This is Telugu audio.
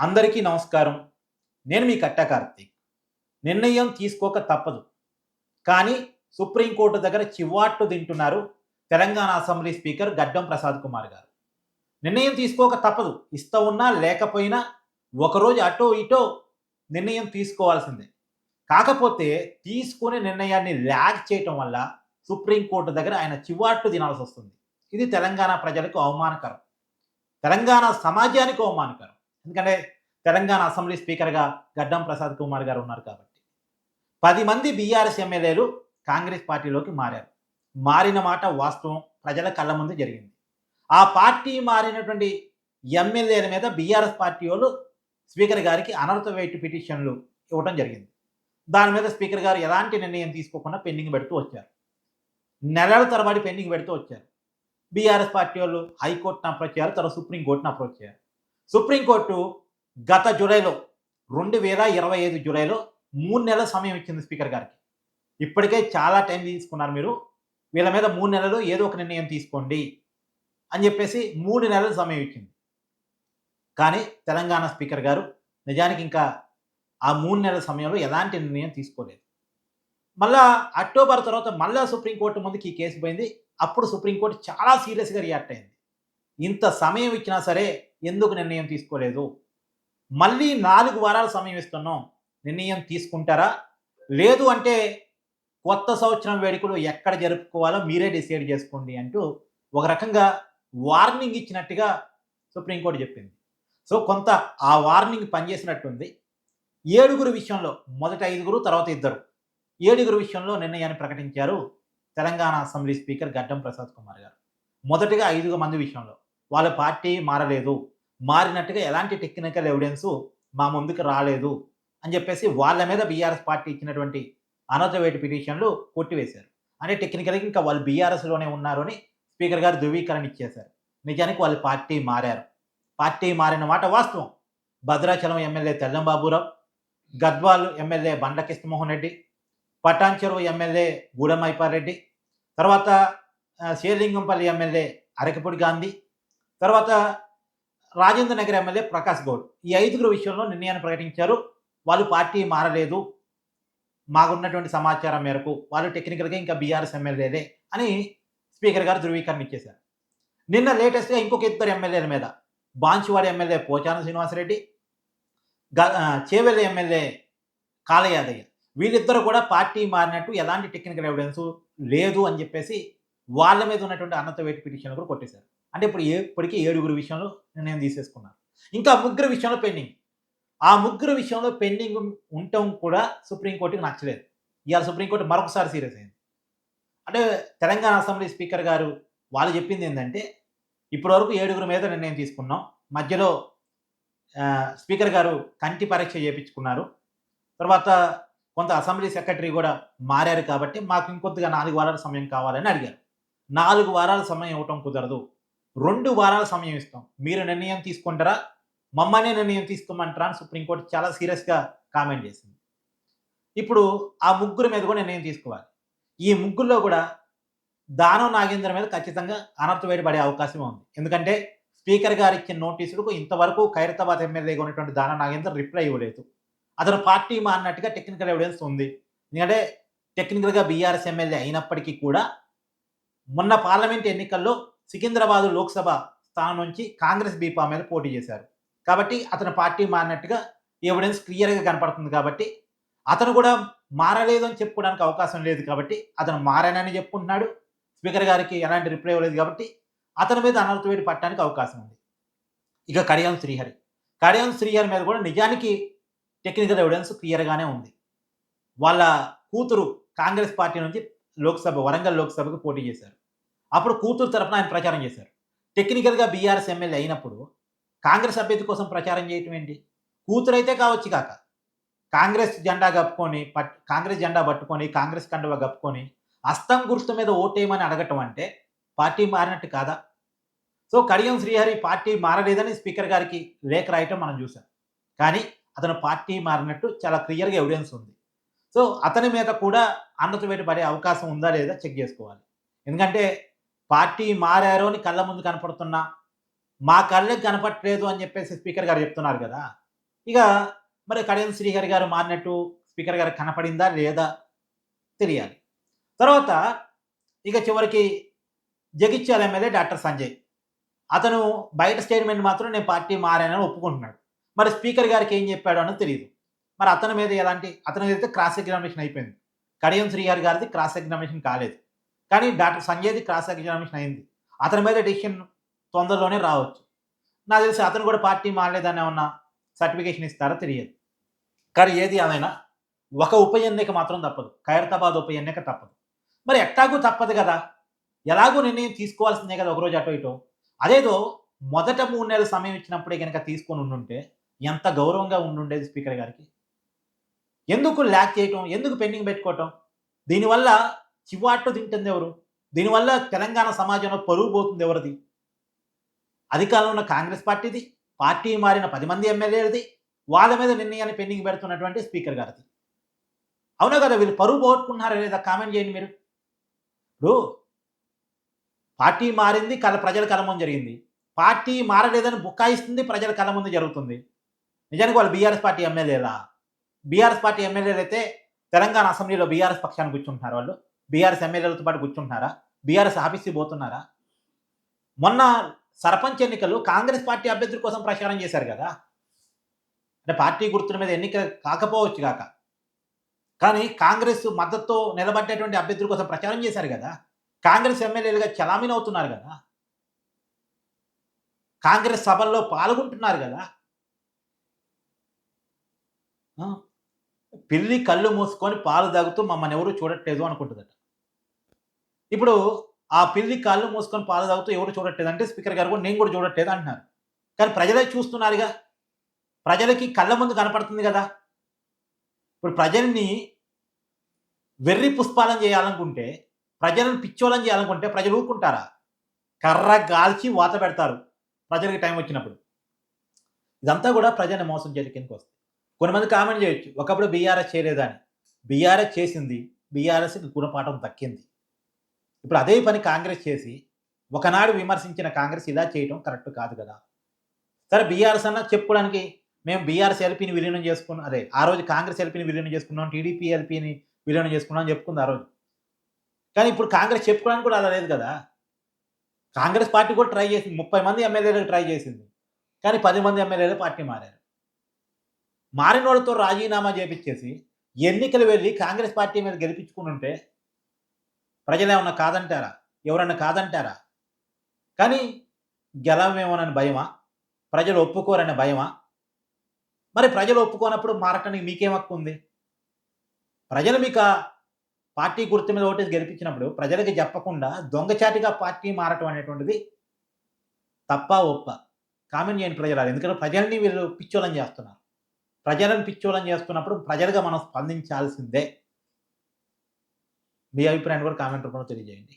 అందరికీ నమస్కారం. నేను మీ కట్టా కార్తీక్. నిర్ణయం తీసుకోక తప్పదు. కానీ సుప్రీంకోర్టు దగ్గర చివాట్లు తింటున్నారు తెలంగాణ అసెంబ్లీ స్పీకర్ గడ్డం ప్రసాద్ కుమార్ గారు. నిర్ణయం తీసుకోక తప్పదు. ఇస్తా ఉన్నా లేకపోయినా ఒకరోజు అటో ఇటో నిర్ణయం తీసుకోవాల్సిందే. కాకపోతే తీసుకునే నిర్ణయాన్ని ల్యాగ్ చేయటం వల్ల సుప్రీంకోర్టు దగ్గర ఆయన చివాట్లు తినాల్సి వస్తుంది. ఇది తెలంగాణ ప్రజలకు అవమానకరం. తెలంగాణ సమాజానికి అవమానకరం. ఎందుకంటే తెలంగాణ అసెంబ్లీ స్పీకర్గా గడ్డం ప్రసాద్ కుమార్ గారు ఉన్నారు కాబట్టి. పది మంది బీఆర్ఎస్ ఎమ్మెల్యేలు కాంగ్రెస్ పార్టీలోకి మారారు. మారిన మాట వాస్తవం ప్రజల కళ్ళ ముందు జరిగింది. ఆ పార్టీ మారినటువంటి ఎమ్మెల్యేల మీద బీఆర్ఎస్ పార్టీ వాళ్ళు స్పీకర్ గారికి అనర్హత వెయిట్ పిటిషన్లు ఇవ్వడం జరిగింది. దాని మీద స్పీకర్ గారు ఎలాంటి నిర్ణయం తీసుకోకుండా పెండింగ్ పెడుతూ వచ్చారు. నెలల తరబడి పెండింగ్ పెడుతూ వచ్చారు. బీఆర్ఎస్ పార్టీ వాళ్ళు హైకోర్టును అప్రోచ్ చేయారు తర్వాత సుప్రీంకోర్టును అప్రోచ్ చేయారు సుప్రీంకోర్టు గత జూలైలో రెండు వేల ఇరవై ఐదు జూలైలో మూడు నెలల సమయం ఇచ్చింది స్పీకర్ గారికి. ఇప్పటికే చాలా టైం తీసుకున్నారు మీరు. వీళ్ళ మీద మూడు నెలలు ఏదో ఒక నిర్ణయం తీసుకోండి అని చెప్పేసి మూడు నెలల సమయం ఇచ్చింది. కానీ తెలంగాణ స్పీకర్ గారు నిజానికి ఇంకా ఆ మూడు నెలల సమయంలో ఎలాంటి నిర్ణయం తీసుకోలేదు. మళ్ళా అక్టోబర్ తర్వాత మళ్ళా సుప్రీంకోర్టు ముందుకి ఈ కేసు పోయింది. అప్పుడు సుప్రీంకోర్టు చాలా సీరియస్గా రియాక్ట్ అయింది. ఇంత సమయం ఇచ్చినా సరే ఎందుకు నిర్ణయం తీసుకోలేదు? మళ్ళీ నాలుగు వారాల సమయం ఇస్తున్నాం. నిర్ణయం తీసుకుంటారా? లేదు అంటే కొత్త సంవత్సరం వేడుకలు ఎక్కడ జరుపుకోవాలో మీరే డిసైడ్ చేసుకోండి అంటూ ఒక రకంగా వార్నింగ్ ఇచ్చినట్టుగా సుప్రీంకోర్టు చెప్పింది. సో కొంత ఆ వార్నింగ్ పనిచేసినట్టుంది. ఏడుగురు విషయంలో మొదట ఐదుగురు తర్వాత ఇద్దరు. ఏడుగురు విషయంలో నిర్ణయాన్ని ప్రకటించారు తెలంగాణ అసెంబ్లీ స్పీకర్ గడ్డం ప్రసాద్ కుమార్ గారు. మొదటిగా ఐదుగురు మంది విషయంలో. వాళ్ళ పార్టీ మారలేదు. మారినట్టుగా ఎలాంటి టెక్నికల్ ఎవిడెన్స్ మా ముందుకు రాలేదు అని చెప్పేసి వాళ్ళ మీద బీఆర్ఎస్ పార్టీ ఇచ్చినటువంటి అనర్థవేటి పిటిషన్లు కొట్టివేశారు. అంటే టెక్నికల్గా ఇంకా వాళ్ళు బీఆర్ఎస్లోనే ఉన్నారు అని స్పీకర్ గారు ధృవీకరణ ఇచ్చేశారు. నిజానికి వాళ్ళు పార్టీ మారారు. పార్టీ మారిన మాట వాస్తవం. Bhadrachalam MLA Tellam Babu Rao Gadwal MLA Bandla Krishna Mohan Reddy Patancheru MLA Gudem Reddy తర్వాత శ్రీలింగంపల్లి ఎమ్మెల్యే అరకపూడి గాంధీ తర్వాత రాజేంద్ర నగర్ ఎమ్మెల్యే ప్రకాష్ గౌడ్. ఈ ఐదుగురు విషయంలో నిర్ణయాన్ని ప్రకటించారు. వాళ్ళు పార్టీ మారలేదు. మాకున్నటువంటి సమాచారం మేరకు వాళ్ళు టెక్నికల్గా ఇంకా బీఆర్ఎస్ ఎమ్మెల్యేలే అని స్పీకర్ గారు ధృవీకరణ ఇచ్చేశారు. నిన్న లేటెస్ట్గా ఇంకొక ఇద్దరు ఎమ్మెల్యేల మీద బాన్సువాడి ఎమ్మెల్యే పోచాన శ్రీనివాసరెడ్డి గ- ఆ, చేవెళ్ళ ఎమ్మెల్యే కాళయాదయ్య వీళ్ళిద్దరూ కూడా పార్టీ మారినట్టు ఎలాంటి టెక్నికల్ ఎవిడెన్స్ లేదు అని చెప్పేసి వాళ్ళ మీద ఉన్నటువంటి అన్నత వేటి పిటిషన్ కూడా కొట్టేశారు. అంటే ఇప్పుడు ఇప్పటికీ ఏడుగురు విషయంలో నిర్ణయం తీసేసుకున్నారు. ఇంకా ముగ్గురు విషయంలో పెండింగ్. ఆ ముగ్గురు విషయంలో పెండింగ్ ఉండటం కూడా సుప్రీంకోర్టుకి నచ్చలేదు. ఇవాళ సుప్రీంకోర్టు మరొకసారి సీరియస్ అయింది. అంటే తెలంగాణ అసెంబ్లీ స్పీకర్ గారు వాళ్ళు చెప్పింది ఏంటంటే ఇప్పటివరకు ఏడుగురు మీద నిర్ణయం తీసుకున్నాం. మధ్యలో స్పీకర్ గారు కంటి పరీక్ష చేయించుకున్నారు తర్వాత కొంత అసెంబ్లీ సెక్రటరీ కూడా మారారు కాబట్టి మాకు ఇంకొద్దిగా నాలుగు వారాల సమయం కావాలని అడిగారు. నాలుగు వారాల సమయం ఇవ్వటం కుదరదు. రెండు వారాల సమయం ఇస్తాం. మీరు నిర్ణయం తీసుకుంటారా? మమ్మల్ని నిర్ణయం తీసుకోమంటారా అని సుప్రీంకోర్టు చాలా సీరియస్గా కామెంట్ చేసింది. ఇప్పుడు ఆ ముగ్గురు మీద కూడా నిర్ణయం తీసుకోవాలి. ఈ ముగ్గురులో కూడా దానం నాగేంద్ర మీద ఖచ్చితంగా అనర్థ వేడి పడే అవకాశం ఉంది. ఎందుకంటే స్పీకర్ గారు ఇచ్చిన నోటీసులకు ఇంతవరకు ఖైరతాబాద్ ఎమ్మెల్యేగా ఉన్నటువంటి దానం నాగేంద్ర రిప్లై ఇవ్వలేదు. అతను పార్టీ మారినట్టుగా టెక్నికల్ ఎవిడెన్స్ ఉంది. ఎందుకంటే టెక్నికల్గా బీఆర్ఎస్ ఎమ్మెల్యే అయినప్పటికీ కూడా మొన్న పార్లమెంట్ ఎన్నికల్లో సికింద్రాబాద్ లోక్సభ స్థానం నుంచి కాంగ్రెస్ బీపా మీద పోటీ చేశారు. కాబట్టి అతను పార్టీ మారినట్టుగా ఎవిడెన్స్ క్లియర్గా కనపడుతుంది కాబట్టి అతను కూడా మారలేదు అని చెప్పుకోవడానికి అవకాశం లేదు కాబట్టి అతను మారానని చెప్పుకుంటున్నాడు. స్పీకర్ గారికి ఎలాంటి రిప్లై ఇవ్వలేదు కాబట్టి అతని మీద అనర్థ వేడి పట్టడానికి అవకాశం ఉంది. ఇక కడియం శ్రీహరి. కడియం శ్రీహరి మీద కూడా నిజానికి టెక్నికల్ ఎవిడెన్స్ క్లియర్గానే ఉంది. వాళ్ళ కూతురు కాంగ్రెస్ పార్టీ నుంచి లోక్సభ వరంగల్ లోక్సభకు పోటీ చేశారు. అప్పుడు కూతురు తరపున ఆయన ప్రచారం చేశారు. టెక్నికల్గా బీఆర్ఎస్ ఎమ్మెల్యే అయినప్పుడు కాంగ్రెస్ అభ్యర్థి కోసం ప్రచారం చేయటం ఏంటి? కూతురు అయితే కావచ్చు కాక కాంగ్రెస్ జెండా కప్పుకొని పట్ కాంగ్రెస్ జెండా పట్టుకొని కాంగ్రెస్ కండువ కప్పుకొని అస్తం గుర్తు మీద ఓటేయమని అడగటం అంటే పార్టీ మారినట్టు కాదా? సో కడియం శ్రీహరి పార్టీ మారలేదని స్పీకర్ గారికి లేఖ రాయటం మనం చూసాం కానీ అతను పార్టీ మారినట్టు చాలా క్లియర్గా ఎవిడెన్స్ ఉంది. సో అతని మీద కూడా అన్నత పడే అవకాశం ఉందా లేదా చెక్ చేసుకోవాలి. ఎందుకంటే పార్టీ మారారు అని కళ్ళ ముందు కనపడుతున్నా మా కళ్ళకి కనపట్లేదు అని చెప్పేసి స్పీకర్ గారు చెప్తున్నారు కదా. ఇక మరి కడియం శ్రీహరి గారు మారినట్టు స్పీకర్ గారు కనపడిందా లేదా తెలియాలి. తర్వాత ఇక చివరికి జగిత్యాల ఎమ్మెల్యే డాక్టర్ సంజయ్. అతను బయట స్టేట్మెంట్ మాత్రం నేను పార్టీ మారానని ఒప్పుకుంటున్నాడు. మరి స్పీకర్ గారికి ఏం చెప్పాడు అన్నది తెలియదు మరి అతని మీద ఎలాంటి అతని అయితే క్రాస్ ఎగ్జామినేషన్ అయిపోయింది. కడియం శ్రీహరి గారిది క్రాస్ ఎగ్జామినేషన్ కాలేదు. కానీ డాక్టర్ సంజయ్ది క్రాస్ ఎగ్జామినేషన్ అయింది. అతని మీద డిసిషన్ తొందరలోనే రావచ్చు. నాకు తెలిసి అతను కూడా పార్టీ మారలేదని ఏమన్నా సర్టిఫికేషన్ ఇస్తారో తెలియదు. కానీ ఏది ఏమైనా ఒక ఉప ఎన్నిక మాత్రం తప్పదు. ఖైరతాబాద్ ఉప ఎన్నిక తప్పదు. మరి ఎట్టాగూ తప్పదు కదా. ఎలాగో నిర్ణయం తీసుకోవాల్సిందే కదా ఒకరోజు అటు ఇటు. అదేదో మొదట మూడు నెలల సమయం ఇచ్చినప్పుడే కనుక తీసుకొని ఉండుంటే ఎంత గౌరవంగా ఉండుండేది స్పీకర్ గారికి? ఎందుకు ల్యాక్ చేయటం? ఎందుకు పెండింగ్ పెట్టుకోవటం? దీనివల్ల చివాట్లు తింటుంది ఎవరు? దీనివల్ల తెలంగాణ సమాజంలో పరువు పోతుంది ఎవరిది? అధికారంలో ఉన్న కాంగ్రెస్ పార్టీది పార్టీ మారిన పది మంది ఎమ్మెల్యేలది వాళ్ళ మీద నిర్ణయాన్ని పెండింగ్ పెడుతున్నటువంటి స్పీకర్ గారిది. అవునా కదా వీళ్ళు పరువు పోగొట్టుకున్నారా లేదా? కామెంట్ చేయండి మీరు. ఇప్పుడు పార్టీ మారింది కల ప్రజల కళ ముందు జరిగింది. పార్టీ మారలేదని బుక్కాయిస్తుంది ప్రజల కళ ముందు జరుగుతుంది. నిజానికి వాళ్ళు బీఆర్ఎస్ పార్టీ ఎమ్మెల్యేలా? బీఆర్ఎస్ పార్టీ ఎమ్మెల్యేలు అయితే తెలంగాణ అసెంబ్లీలో బీఆర్ఎస్ పక్షాన్ని కూర్చుంటున్నారు వాళ్ళు. బీఆర్ఎస్ ఎమ్మెల్యేలతో పాటు కూర్చుంటున్నారా? బీఆర్ఎస్ ఆఫీస్కి పోతున్నారా? మొన్న సర్పంచ్ ఎన్నికలు కాంగ్రెస్ పార్టీ అభ్యర్థుల కోసం ప్రచారం చేశారు కదా. అంటే పార్టీ గుర్తుల మీద ఎన్నిక కాకపోవచ్చు కాక. కానీ కాంగ్రెస్ మద్దతుతో నిలబడ్డేటువంటి అభ్యర్థుల కోసం ప్రచారం చేశారు కదా. కాంగ్రెస్ ఎమ్మెల్యేలుగా చలామణి అవుతున్నారు కదా. కాంగ్రెస్ సభల్లో పాల్గొంటున్నారు కదా. పిల్లి కళ్ళు మూసుకొని పాలు తాగుతూ మమ్మల్ని ఎవరు చూడట్లేదు అనుకుంటుందట. ఇప్పుడు ఆ పిల్లి కళ్ళు మూసుకొని పాలు తాగుతూ ఎవరు చూడట్లేదు అంటే స్పీకర్ గారు కూడా నేను కూడా చూడట్లేదు అంటున్నారు. కానీ ప్రజలే చూస్తున్నారుగా. ప్రజలకి కళ్ళ ముందు కనపడుతుంది కదా. ఇప్పుడు ప్రజల్ని వెర్రి పుష్పాలను చేయాలనుకుంటే ప్రజలను పిచ్చోళం చేయాలనుకుంటే ప్రజలు ఊరుకుంటారా? కర్ర గాల్చి వాత పెడతారు ప్రజలకి టైం వచ్చినప్పుడు. ఇదంతా కూడా ప్రజల్ని మోసం చేయడానికి వస్తుంది. కొంతమంది కామెంట్ చేయొచ్చు. ఒకప్పుడు బీఆర్ఎస్ చేయలేదని. బీఆర్ఎస్ చేసింది. బీఆర్ఎస్కి గుణపాఠం దక్కింది. ఇప్పుడు అదే పని కాంగ్రెస్ చేసి ఒకనాడు విమర్శించిన కాంగ్రెస్ ఇలా చేయడం కరెక్ట్ కాదు కదా. సరే బీఆర్ఎస్ అన్న చెప్పుకోవడానికి మేము బీఆర్ఎస్ ఎల్పీని విలీనం చేసుకున్నాం అదే ఆ రోజు కాంగ్రెస్ ఎల్పీని విలీనం చేసుకున్నాం టీడీపీ ఎల్పీని విలీనం చేసుకున్నాం అని చెప్పుకుంది ఆ రోజు. కానీ ఇప్పుడు కాంగ్రెస్ చెప్పుకోవడానికి కూడా అలా లేదు కదా. కాంగ్రెస్ పార్టీ కూడా ట్రై చేసింది. ముప్పై మంది ఎమ్మెల్యేలకు ట్రై చేసింది. కానీ పది మంది ఎమ్మెల్యేలు పార్టీ మారారు. మారినోళ్ళతో రాజీనామా చేపించేసి ఎన్నికలు వెళ్ళి కాంగ్రెస్ పార్టీ మీద గెలిపించుకుని ఉంటే ప్రజలు ఏమన్నా కాదంటారా? ఎవరన్నా కాదంటారా? కానీ గెలవేమోనని భయమా? ప్రజలు ఒప్పుకోరనే భయమా? మరి ప్రజలు ఒప్పుకోనప్పుడు మారటానికి మీకేం హక్కు ఉంది? ప్రజలు మీకు పార్టీ గుర్తు మీద ఓటేసి గెలిపించినప్పుడు ప్రజలకి చెప్పకుండా దొంగచాటిగా పార్టీ మారటం అనేటువంటిది తప్ప ఒప్ప? కామెంట్ చేయండి ప్రజలు ఎందుకంటే ప్రజల్ని వీళ్ళు పిచ్చోళం చేస్తున్నారు. ప్రజలను పిచ్చోళం చేస్తున్నప్పుడు ప్రజలుగా మనం స్పందించాల్సిందే. మీ అభిప్రాయాన్ని కూడా కామెంట్ రూపంలో తెలియజేయండి.